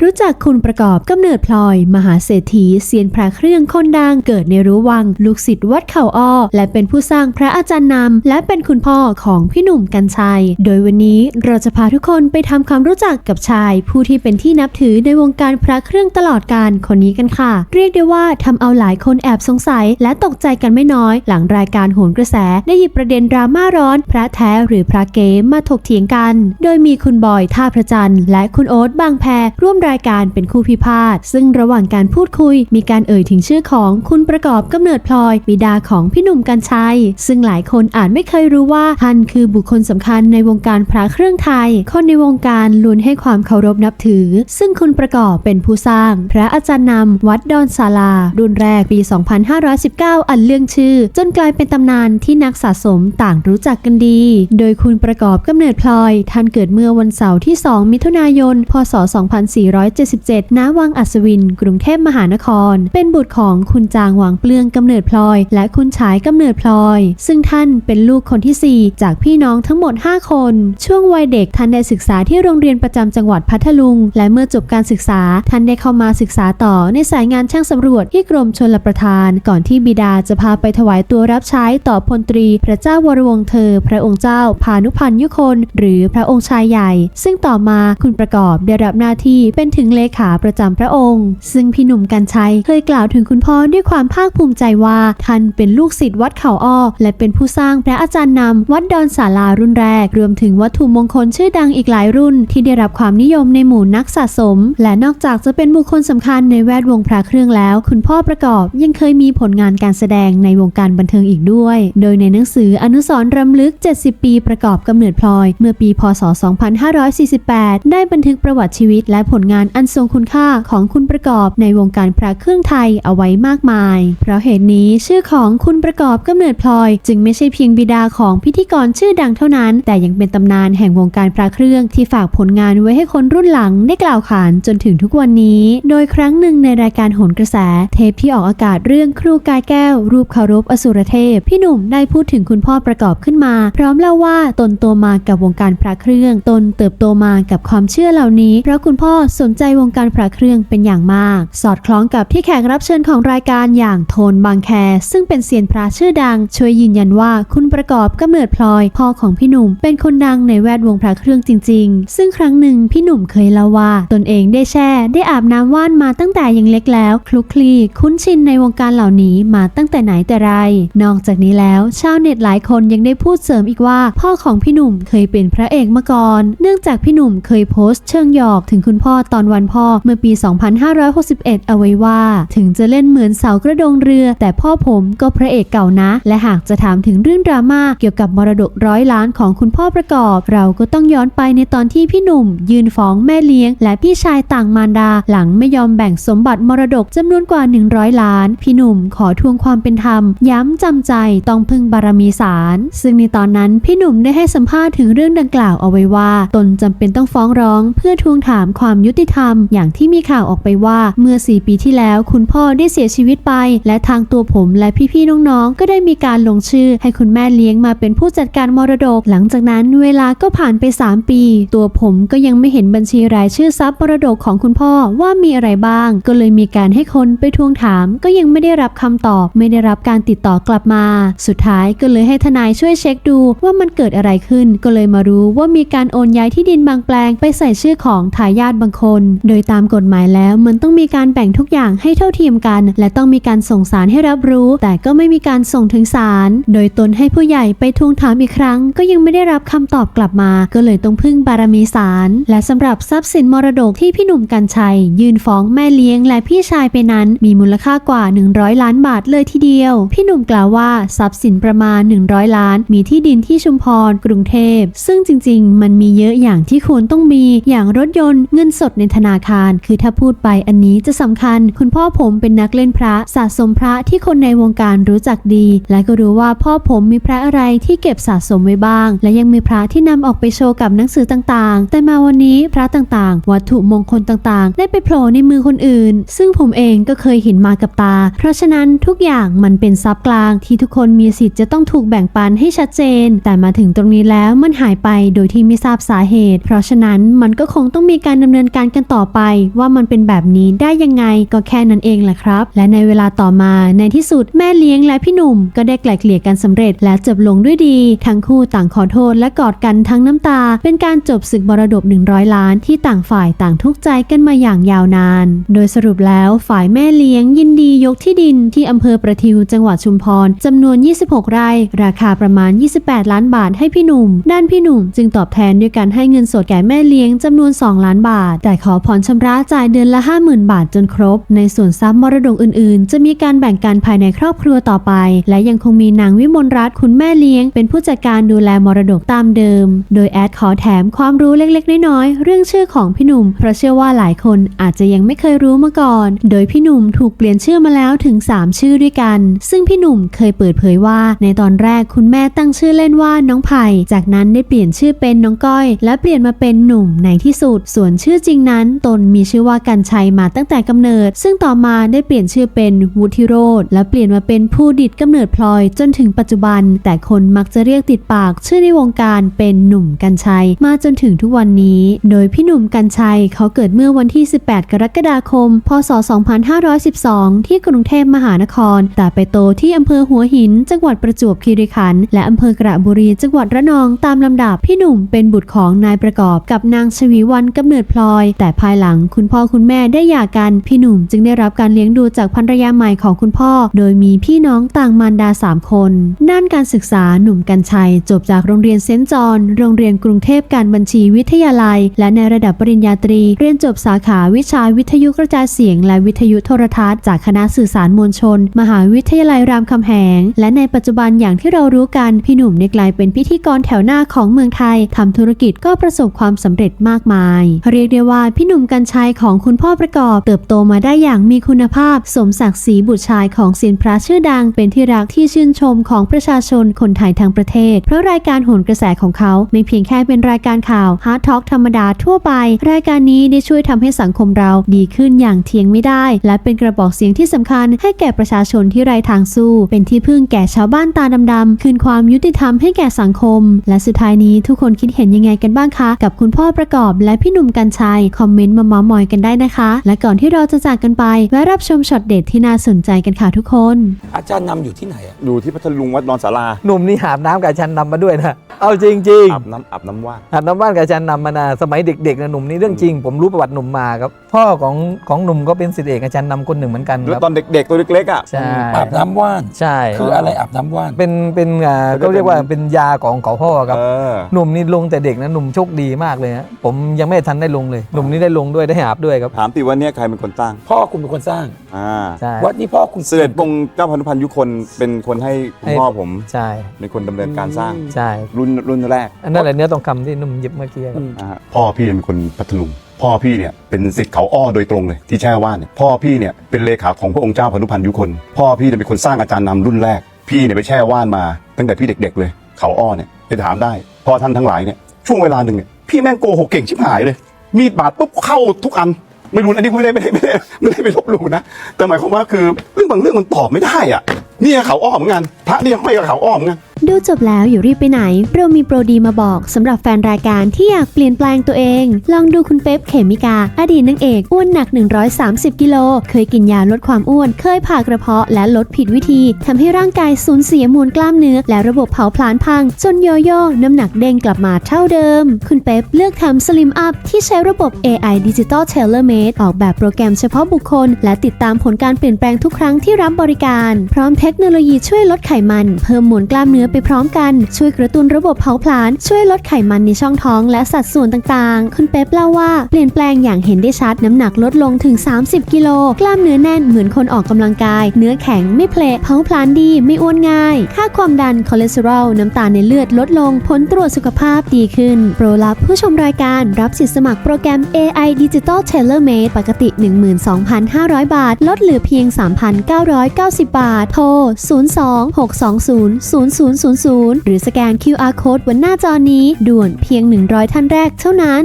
รู้จักคุณประกอบกำเนิดพลอย มหาเศรษฐีเซียนพระเครื่องคนดังเกิดในรั้ววัง ลูกศิษย์วัดเขาอ้อ และเป็นผู้สร้างพระอาจารย์นำ และเป็นคุณพ่อของพี่หนุ่มกัญชัย โดยวันนี้เราจะพาทุกคนไปทำความรู้จักกับชาย ผู้ที่เป็นที่นับถือในวงการพระเครื่องตลอดการคนนี้กันค่ะ เรียกได้ว่าทำเอาหลายคนแอบสงสัย และตกใจกันไม่น้อย หลังรายการโหนกระแส ได้หยิบประเด็นดราม่าร้อน พระแท้หรือพระเก๋มาถกเถียงกัน โดยมีคุณบอยท่าพระจันทร์และคุณโอ๊ตบางแพร่วมรายการเป็นคู่พิพาทซึ่งระหว่างการพูดคุย มีการเอ่ยถึงชื่อของคุณประกอบกำเนิดพลอยบิดาของพี่หนุ่มกัญชัย ซึ่งหลายคนอาจไม่เคยรู้ว่าท่านคือบุคคลสำคัญในวงการพระเครื่องไทย คนในวงการล้วนให้ความเคารพนับถือ ซึ่งคุณประกอบเป็นผู้สร้าง พระอาจารย์นำวัดดอนศาลา รุ่นแรกปี 2519 อันเรื่องชื่อ จนกลายเป็นตำนานที่นักสะสมต่างรู้จักกันดี โดยคุณประกอบกำเนิดพลอย ท่านเกิดเมื่อวันเสาร์ที่ 2 มิถุนายน พศ2477 ณ วังอัศวิน กรุงเทพมหานคร เป็นบุตรของคุณจางหวังเปลืองกำเนิดพลอย และคุณฉายกำเนิดพลอย ซึ่งท่านเป็นลูกคนที่ 4 จากพี่น้องทั้งหมด 5 คน ช่วงวัยเด็กท่านได้ศึกษาที่โรงเรียนประจำจังหวัดพัทลุง และเมื่อจบการศึกษา ท่านได้เข้ามาศึกษาต่อในสายงานช่างสำรวจที่กรมชลประทาน ก่อนที่บิดาจะพาไปถวายตัวรับใช้ต่อพลตรี พระเจ้าวรวงเธอ พระองค์เจ้าพานุพันธ์ยุคน หรือพระองค์ชายใหญ่ ซึ่งต่อมาคุณประกอบได้รับหน้าที่เป็นเป็นถึงเลขาประจำพระองค์ ซึ่งพี่หนุ่มกัญชัยเคยกล่าวถึงคุณพ่อด้วยความภาคภูมิใจว่าท่านเป็นลูกศิษย์วัดเขาอ้อและเป็นผู้สร้างพระอาจารย์นำวัดดอนศาลารุ่นแรก รวมถึงวัตถุมงคลชื่อดังอีกหลายรุ่น ที่ได้รับความนิยมในหมู่นักสะสม และนอกจากจะเป็นบุคคลสำคัญในแวดวงพระเครื่องแล้ว คุณพ่อประกอบยังเคยมีผลงานการแสดงในวงการบันเทิงอีกด้วย โดยในหนังสืออนุสรณ์รำลึก 70 ปีประกอบกำเนิดพลอย เมื่อปีพศ 2548 ได้บันทึกประวัติชีวิตและผลงานงานอันทรงคุณค่าของคุณประกอบในวงการพระเครื่องไทยเอาไว้มากมาย เพราะเหตุนี้ชื่อของคุณประกอบกำเนิดพลอย จึงไม่ใช่เพียงบิดาของพิธีกรชื่อดังเท่านั้น แต่ยังเป็นตำนานแห่งวงการพระเครื่องที่ฝากผลงานไว้ให้คนรุ่นหลังได้กล่าวขานจนถึงทุกวันนี้ โดยครั้งหนึ่งในรายการโหนกระแส เทปที่ออกอากาศเรื่องครูกายแก้ว รูปเคารพอสุรเทพ พี่หนุ่มได้พูดถึงคุณพ่อประกอบขึ้นมา พร้อมเล่าว่าตนโตมากับวงการพระเครื่อง ตนเติบโตมากับความเชื่อเหล่านี้เพราะคุณพ่อสนใจวงการพระเครื่องเป็นอย่างมาก สอดคล้องกับที่แขกรับเชิญของรายการอย่างโทนบางแค ซึ่งเป็นเซียนพระชื่อดัง ช่วยยืนยันว่าคุณประกอบกำเนิดพลอยพ่อของพี่หนุ่ม เป็นคนดังในแวดวงพระเครื่องจริง ๆ ซึ่งครั้งหนึ่งพี่หนุ่มเคยเล่าว่า ตนเองได้แช่ได้อาบน้ำว่านมาตั้งแต่ยังเล็กแล้ว คลุกคลีคุ้นชินในวงการเหล่านี้มาตั้งแต่ไหนแต่ไร นอกจากนี้แล้ว ชาวเน็ตหลายคนยังได้พูดเสริมอีกว่า พ่อของพี่หนุ่มเคยเป็นพระเอกมาก่อน เนื่องจากพี่หนุ่มเคยโพสต์เชิงหยอกถึงคุณพ่อตอนวันพ่อเมื่อปี 2561 เอาไว้ว่า ถึงจะเล่นเหมือนเสากระโดงเรือ แต่พ่อผมก็พระเอกเก่านะ และหากจะถามถึงเรื่องดราม่าเกี่ยวกับมรดกร้อยล้านของคุณพ่อประกอบ เราก็ต้องย้อนไปในตอนที่พี่หนุ่ม ยืนฟ้องแม่เลี้ยง และพี่ชายต่างมารดา หลังไม่ยอมแบ่งสมบัติมรดกจำนวนกว่า 100 ล้าน พี่หนุ่มขอทวงความเป็นธรรม ย้ำจำใจต้องพึ่งบารมีศาลซึ่งในตอนนั้นพี่หนุ่มได้ให้สัมภาษณ์ถึงเรื่องดังกล่าวเอาไว้ว่า ตนจำเป็นต้องฟ้องร้อง เพื่อทวงถามความยุติธรรม อย่างที่มีข่าวออกไปว่าเมื่อ 4 ปีที่แล้ว คุณพ่อได้เสียชีวิตไป และทางตัวผมและพี่ๆน้องๆก็ได้มีการลงชื่อ ให้คุณแม่เลี้ยงมาเป็นผู้จัดการมรดก หลังจากนั้นเวลาก็ผ่านไป 3 ปี ตัวผมก็ยังไม่เห็นบัญชีรายชื่อทรัพย์มรดกของคุณพ่อว่ามีอะไรบ้าง ก็เลยมีการให้คนไปทวงถาม ก็ยังไม่ได้รับคำตอบ ไม่ได้รับการติดต่อกลับมา สุดท้ายก็เลยให้ทนายช่วยเช็คดูว่ามันเกิดอะไรขึ้น ก็เลยมารู้ว่ามีการโอนย้ายที่ดินบางแปลงไปใส่ชื่อของทายาทบางคนโดยตามกฎหมายแล้วมันต้องมีการแบ่งทุกอย่างให้เท่าเทียมกัน และต้องมีการส่งสารให้รับรู้ แต่ก็ไม่มีการส่งถึงศาลโดยตนให้ผู้ใหญ่ไปทวงถามอีกครั้ง ก็ยังไม่ได้รับคำตอบกลับมา ก็เลยต้องพึ่งบารมีศาลและสำหรับทรัพย์สินมรดกที่พี่หนุ่มกัญชัย ยื่นฟ้องแม่เลี้ยงและพี่ชายไปนั้น มีมูลค่ากว่า 100 ล้านบาทเลยทีเดียว พี่หนุ่มกล่าวว่าทรัพย์สินประมาณ 100 ล้าน มีที่ดินที่ชุมพร กรุงเทพ ซึ่งจริง ๆ มันมีเยอะอย่างที่ควรต้องมี อย่างรถยนต์เงินสดในธนาคาร คือถ้าพูดไปอันนี้จะสำคัญ คุณพ่อผมเป็นนักเล่นพระสะสมพระที่คนในวงการรู้จักดี และก็รู้ว่าพ่อผมมีพระอะไรที่เก็บสะสมไว้บ้าง และยังมีพระที่นำออกไปโชว์กับหนังสือต่างๆ แต่มาวันนี้พระต่างๆ วัตถุมงคลต่างๆ ได้ไปโผล่ในมือคนอื่น ซึ่งผมเองก็เคยเห็นมากับตา เพราะฉะนั้นทุกอย่างมันเป็นทรัพย์กลางที่ทุกคนมีสิทธิ์จะต้องถูกแบ่งปันให้ชัดเจน แต่มาถึงตรงนี้แล้วมันหายไปโดยที่ไม่ทราบสาเหตุ เพราะฉะนั้นมันก็คงต้องมีการดำเนินการารณ์กันต่อไปว่ามันเป็นแบบนี้ได้ยังไงก็แค่นั้นเองแหละครับ และในเวลาต่อมาในที่สุดแม่เลี้ยงและพี่หนุ่มก็ได้ไกล่เกลี่ยกันสำเร็จและจบลงด้วยดี ทั้งคู่ต่างขอโทษและกอดกันทั้งน้ำตา เป็นการจบศึกมรดก100 ล้านที่ต่างฝ่ายต่างทุกข์ใจกันมาอย่างยาวนาน โดยสรุปแล้วฝ่ายแม่เลี้ยงยินดียกที่ดินที่อำเภอประทิวจังหวัดชุมพรจำนวน 26 ไร่ ราคาประมาณ 28 ล้านบาทให้พี่หนุ่ม ด้านพี่หนุ่มจึงตอบแทนด้วยการให้เงินสดแก่แม่เลี้ยงจำนวน 2 ล้านบาท แต่ขอผ่อนชำระจ่ายเดือนละ 50,000 บาทจนครบ ในส่วนทรัพย์มรดกอื่นๆ จะมีการแบ่งกันภายในครอบครัวต่อไป และยังคงมีนางวิมลรัตน์คุณแม่เลี้ยง เป็นผู้จัดการดูแลมรดกตามเดิม โดยแอดขอแถมความรู้เล็กๆ น้อยๆ เรื่องชื่อของพี่หนุ่ม เพราะเชื่อว่าหลายคนอาจจะยังไม่เคยรู้มาก่อน โดยพี่หนุ่มถูกเปลี่ยนชื่อมาแล้วถึง 3 ชื่อด้วยกัน ซึ่งพี่หนุ่มเคยเปิดเผยว่า ในตอนแรกคุณแม่ตั้งชื่อเล่นว่าน้องไผ่จากนั้นได้เปลี่ยนชื่อเป็นน้องก้อย และเปลี่ยนมาเป็นหนุ่มในที่สุด ส่วนชื่อจริงนั้นตนมีชื่อว่ากันชัยมาตั้งแต่กำเนิด ซึ่งต่อมาได้เปลี่ยนชื่อเป็นวุฒิโรธและเปลี่ยนมาเป็นผู้ดิดกำเนิดพลอยจนถึงปัจจุบัน แต่คนมักจะเรียกติดปากชื่อในวงการเป็นหนุ่มกันชัย มาจนถึงทุกวันนี้ โดยพี่หนุ่มกันชัยเขาเกิดเมื่อวันที่ 18 กรกฎาคม พศ 2512 ที่กรุงเทพมหานคร แต่ไปโตที่อำเภอหัวหิน จังหวัดประจวบคีรีขันธ์และอำเภอกระบุรีจังหวัดระนองตามลำดับพี่หนุ่มเป็นบุตรของนายประกอบกับนางชวีวันกำเนิดพลอยแต่ภายหลังคุณพ่อคุณแม่ได้หย่ากันพี่หนุ่มจึงได้รับการเลี้ยงดูจากภรรยาใหม่ของคุณพ่อ โดยมีพี่น้องต่างมารดา 3 คน ด้านการศึกษาหนุ่มกัญชัย จบจากโรงเรียนเซนต์จอนโรงเรียนกรุงเทพการบัญชีวิทยาลัย และในระดับปริญญาตรี เรียนจบสาขาวิชาวิทยุกระจายเสียง และวิทยุโทรทัศน์จากคณะสื่อสารมวลชน มหาวิทยาลัยรามคำแหง และในปัจจุบันอย่างที่เรารู้กันพี่หนุ่มได้กลายเป็นพิธีกรแถวหน้าของเมืองไทยทำธุรกิจก็ประสบความสำเร็จมากมาย เรียกได้ว่าพี่หนุ่มกัญชัยของคุณพ่อประกอบ เติบโตมาได้อย่างมีคุณภาพ สมศักดิ์ศรีบุตรชายของเซียนพระชื่อดัง เป็นที่รักที่ชื่นชมของประชาชนคนไทยทั้งประเทศ เพราะรายการโหนกระแสของเขา ไม่เพียงแค่เป็นรายการข่าวฮาร์ดท็อ k ธรรมดาทั่วไป รายการนี้ได้ช่วยทำให้สังคมเราดีขึ้นอย่างเทียงไม่ได้ และเป็นกระบอกเสียงที่สำคัญ ให้แก่ประชาชนที่ไร้ทางสู้ เป็นที่พึ่งแก่ชาวบ้านตาดำๆคืนความยุติธรรมให้แก่สังคม และสุดท้ายนี้ทุกคนคิดเห็นยังไงกันบ้างคะ กับคุณพ่อประกอบและพี่หนุ่มกัญชัยคอมเมนต์มาเมามอยกันได้นะคะ และก่อนที่เราจะจากกันไปแวะรับชมช็อตเด็ดที่น่าสนใจกันค่ะทุกคน อาจารย์นำอยู่ที่ไหนอะอยู่ที่พัทลุงวัดนอนสาราหนุ่มนี่หาบน้ำกับอาจารย์นำมาด้วยนะ เอาจริงอาบน้ำอาบน้ำว่านๆหาบน้ำบ้านกับอาจารย์นำมานะสมัยเด็กๆนะหนุ่มนี่เรื่องจริง ผมรู้ประวัติหนุ่มมาครับ พ่อของของหนุ่มก็เป็นศิษย์เอกอาจารย์นำคนหนึ่งเหมือนกันแล้วครับตอนเด็กๆตัวเล็กๆอะ ใช่อาบน้ำว่าน ใช่คืออะไรอาบน้ำว่าน เป็นเป็นอ่าเป็นก็เรียกว่าเป็นยาของเขาพ่อครับ เออ หนุ่มนี่ลงแต่เด็กนะหนุ่มโชคดีมากเลยฮะผมยังไม่ทันได้ลงเลย หนุ่มนี่ได้ลงด้วยได้หาบด้วยครับ ถามติว่าเนี่ยใครเป็นคนตั้ง พ่อคุณเป็นคนสร้าง อ่าใช่วัดนี้พ่อคุณเสด็จปงเจ้าพันธุพันธ์ยุคนเป็นคนให้คุณให้พ่อผมใช่เป็นคนดำเนินการสร้างใช่รุ่นรุ่นแรกอันนั้นแหละเนื้อทองคำที่หนุ่มหยิบเมื่อกี้ครับนะฮะพ่อพี่เป็นคนพัทลุงพ่อพี่เนี่ยเป็นสิทธิ์เขาอ้อโดยตรงเลยที่แช่ว่านเนี่ยพ่อพี่เนี่ยเป็นเลขาของพระองค์เจ้าพานุพันธ์ยุคน พ่อพี่เนี่ยเป็นคนสร้างอาจารย์นำรุ่นแรก พี่เนี่ยไปแช่ว่านมาตั้งแต่พี่เด็ก ๆ เลย เขาอ้อเนี่ยไปถามได้พ่อท่านทั้งหลายเนี่ยช่วงเวลาหนึ่งเนี่ยพี่แม่งโกหกเก่งชิบหายเลย มีดบาดปุ๊บเข้าทุกอัน ไม่รู้อันนี้ไม่ได้ไม่ได้ไม่ได้ไม่ได้ไปลบหลู่นะแต่หมายความว่าคือเรื่องบางเรื่องมันตอบไม่ได้อะเนี่ยเขาอ้อเหมือนกันพระนี่ยไม่กับเขาอ้อเหมือนกัน ดูจบแล้วอย่ารีบไปไหน เรามีโปรดีมาบอกสำหรับแฟนรายการที่อยากเปลี่ยนแปลงตัวเอง ลองดูคุณเป๊ปเขมิกา อดีตนางเอกอ้วนหนัก 130 กิโล เคยกินยาลดความอ้วน เคยผ่ากระเพาะและลดผิดวิธีทำให้ร่างกายสูญเสียมวลกล้ามเนื้อ และระบบเผาผลาญพัง จนโยโย่น้ำหนักเด้งกลับมาเท่าเดิม คุณเป๊ปเลือกทำ Slim Up ที่ใช้ระบบ AI Digital Tailor Made ออกแบบโปรแกรมเฉพาะบุคคล และติดตามผลการเปลี่ยนแปลงทุกครั้งที่รับบริการ พร้อมเทคโนโลยีช่วยลดไขมัน เพิ่มมวลกล้ามเนื้อไปพร้อมกัน ช่วยกระตุ้นระบบเผาผลาญช่วยลดไขมันในช่องท้องและสัดส่วนต่างๆ คุณเป๊ปเล่าว่าเปลี่ยนแปลงอย่างเห็นได้ชัดน้ำหนักลดลงถึง 30 กิโล กล้ามเนื้อแน่นเหมือนคนออกกำลังกาย เนื้อแข็งไม่เพลเผาผลาญดี ไม่อ้วนง่าย ค่าความดันคอเลสเตอรอลน้ำตาลในเลือดลดลงผลตรวจสุขภาพดีขึ้น โปรลับผู้ชมรายการรับสิทธิสมัครโปรแกรม AI Digital Tailor Made ปกติ 12,500 บาท ลดเหลือเพียง 3,990 บาท โทร0000 หรือสแกน QR Code บนหน้าจอนี้ด่วนเพียง 100 ท่านแรกเท่านั้น